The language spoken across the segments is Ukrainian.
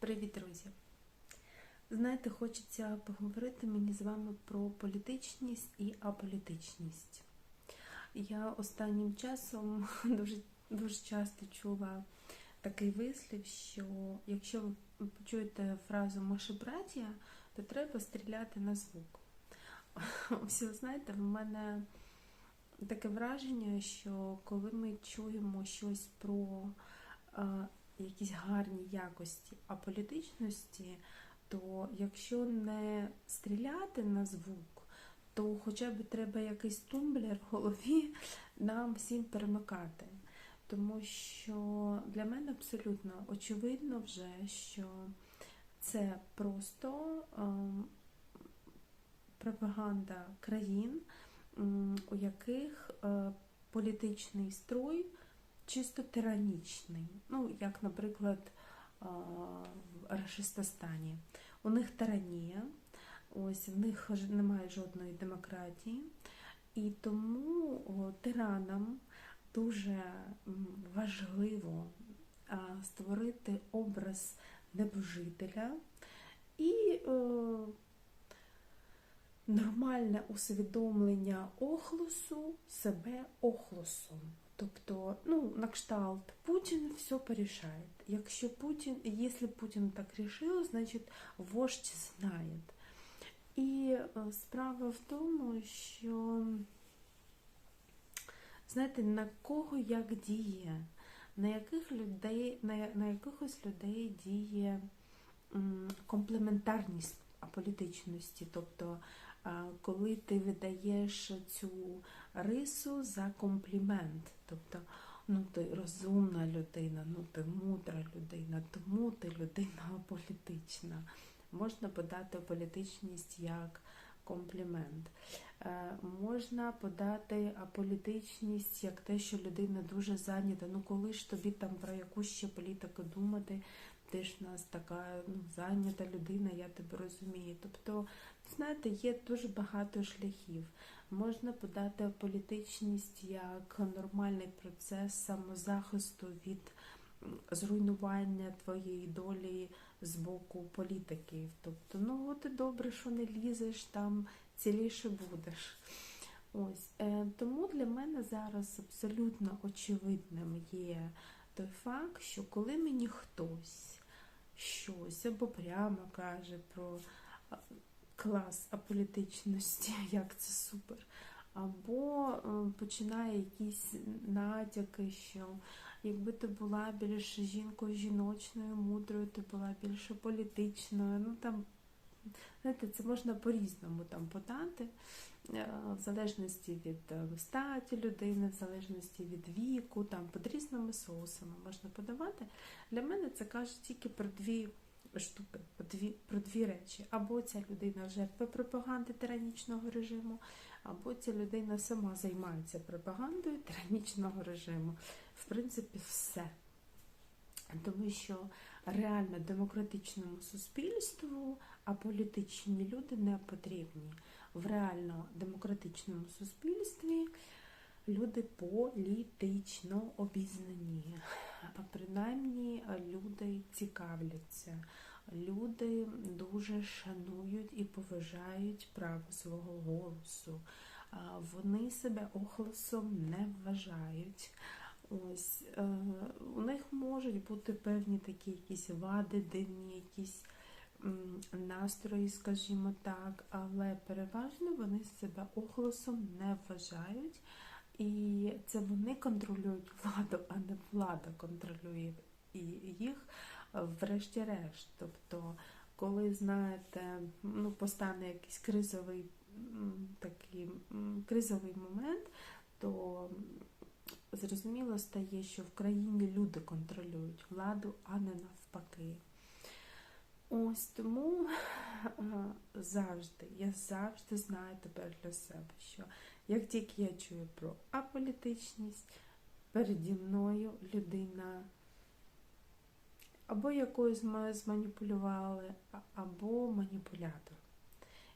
Привіт, друзі! Знаєте, хочеться поговорити мені з вами про політичність і аполітичність. Я останнім часом дуже, дуже часто чула такий вислів, що якщо ви почуєте фразу «Моші браття», то треба стріляти на звук. Всі знаєте, в мене таке враження, що коли ми чуємо щось про е, якісь гарні якості аполітичності, то якщо не стріляти на звук, то хоча б треба якийсь тумблер в голові нам всім перемикати. Тому що для мене абсолютно очевидно вже, що це просто ем, пропаганда країн, у яких е, політичний строй чисто тиранічний. Ну, як, наприклад, в Рашистостані. У них тиранія, ось в них немає жодної демократії, і тому тиранам дуже важливо створити образ небожителя і нормальне усвідомлення охлосу себе охлосом. Тобто, ну, на кшталт, Путін все порішає. Якщо Путін, якщо Путін так рішив, значить вождь знає. І е, справа в тому, що, знаєте, на кого як діє, на яких людей, на, на якихось людей діє комплементарність аполітичності. Тобто коли ти видаєш цю рису за комплімент. Тобто, ну ти розумна людина, ну ти мудра людина, тому ти людина політична. Можна подати політичність як комплімент. Е, можна подати аполітичність як те, що людина дуже зайнята. Ну коли ж тобі там про яку ще політику думати, ти ж нас така ну, зайнята людина, я тебе розумію. Тобто, знаєте, є дуже багато шляхів. Можна подати політичність як нормальний процес самозахисту від зруйнування твоєї долі з боку політиків. Тобто, ну от і добре, що не лізеш, там ціліше будеш. Ось е, Тому для мене зараз абсолютно очевидним є той факт, що коли мені хтось щось або прямо каже про клас аполітичності, як це супер, або е, починає якісь натяки, що якби ти була більш жінкою жіночною, мудрою, ти була більше політичною. ну там Знаєте, це можна по-різному там подати, е, в залежності від е, статі людини, в залежності від віку, там під різними соусами можна подавати. Для мене це каже тільки про дві штуки, про дві, про дві речі. Або ця людина жертва пропаганди тиранічного режиму, або ця людина сама займається пропагандою тиранічного режиму. В принципі, все. Тому що реально демократичному суспільству аполітичні люди не потрібні. В реально демократичному суспільстві люди політично обізнані. А принаймні люди цікавляться. Люди дуже шанують і поважають право свого голосу. Вони себе охлосом не вважають. Ось е, у них можуть бути певні такі якісь вади, дивні, якісь настрої, скажімо так, але переважно вони себе охлосом не вважають. І це вони контролюють владу, а не влада контролює їх, врешті-решт. Тобто, коли, знаєте, ну, постане якийсь кризовий такий кризовий момент, то зрозуміло стає, що в країні люди контролюють владу, а не навпаки. Ось тому завжди, я завжди знаю тепер для себе, що як тільки я чую про аполітичність, переді мною людина або якоюсь зманіпулювали, або маніпулятор.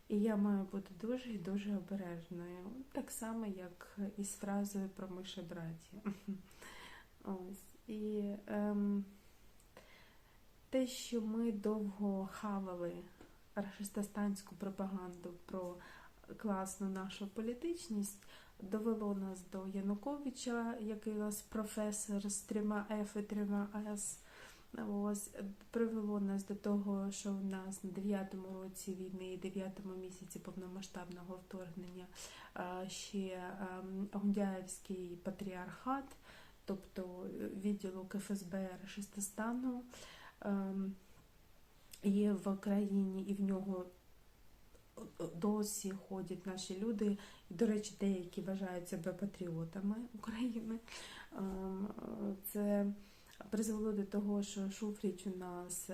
І я маю бути дуже і дуже обережною. Так само, як із фразою про миші браті. Ось. І ем, те, що ми довго хавали рашистостанську пропаганду про класну нашу політичність, довело нас до Януковича, який у нас професор з трьома Ф і трьома С. Ось привело нас до того, що в нас на 9-му році війни і 9-му місяці повномасштабного вторгнення ще Гундяєвський патріархат, тобто відділок ФСБ Рашистостану ем, є в Україні, і в нього досі ходять наші люди. І, до речі, деякі вважають себе патріотами України. Ем, Це призвело до того, що Шуфріч у нас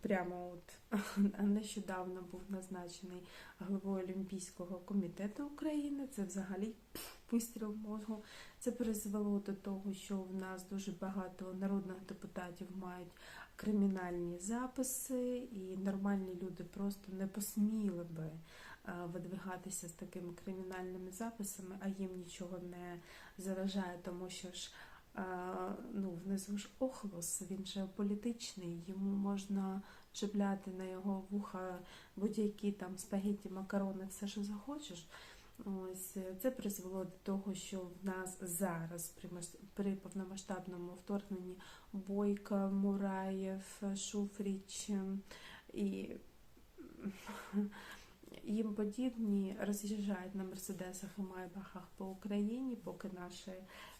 прямо от нещодавно був назначений головою Олімпійського комітету України. Це взагалі вистріл мозгу. Це призвело до того, що в нас дуже багато народних депутатів мають кримінальні записи, і нормальні люди просто не посміли би видвигатися з такими кримінальними записами, а їм нічого не заважає, тому що ж ну, внизу ж охлос, він же політичний, йому можна чіпляти на його вуха будь-які там спагетті, макарони, все, що захочеш. Ось це призвело до того, що в нас зараз при, повномасштабному вторгненні Бойка, Мураєв, Шуфріч і їм подібні роз'їжджають на мерседесах і майбахах по Україні, поки наші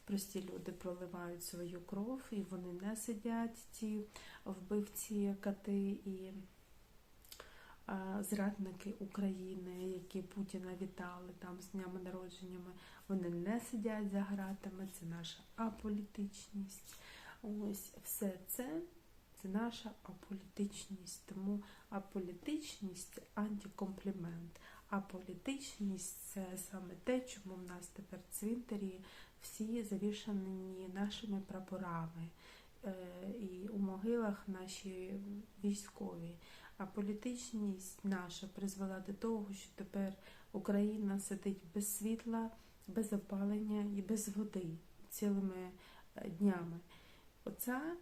прості люди проливають свою кров, і вони не сидять, ті вбивці кати і зрадники України, які Путіна вітали там з днями народженнями, вони не сидять за гратами, це наша аполітичність. Ось все це це наша аполітичність. Тому аполітичність це антикомплімент. Аполітичність це саме те, чому в нас тепер цвинтарі всі завішані нашими прапорами. Е, і у могилах наші військові. А політичність наша призвела до того, що тепер Україна сидить без світла, без опалення і без води цілими е, днями. Оце,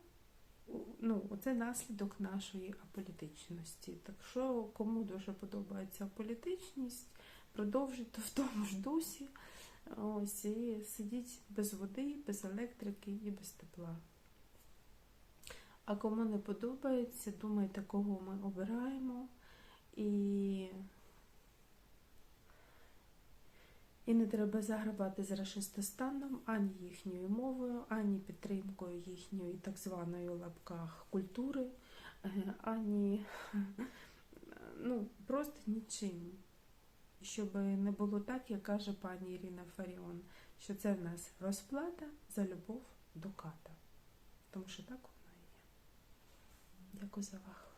ну, Оце наслідок нашої аполітичності. Так що, кому дуже подобається політичність, продовжуйте в тому ж дусі. Ось і сидіть без води, без електрики і без тепла. А кому не подобається, думайте, кого ми обираємо. І і не треба заграбати з расистостаном ані їхньою мовою, ані підтримкою їхньої так званої у лапках культури, е, ані ну, просто нічим. Щоб не було так, як каже пані Ірина Фаріон, що це в нас розплата за любов до ката. Тому що так. Дякую за увагу.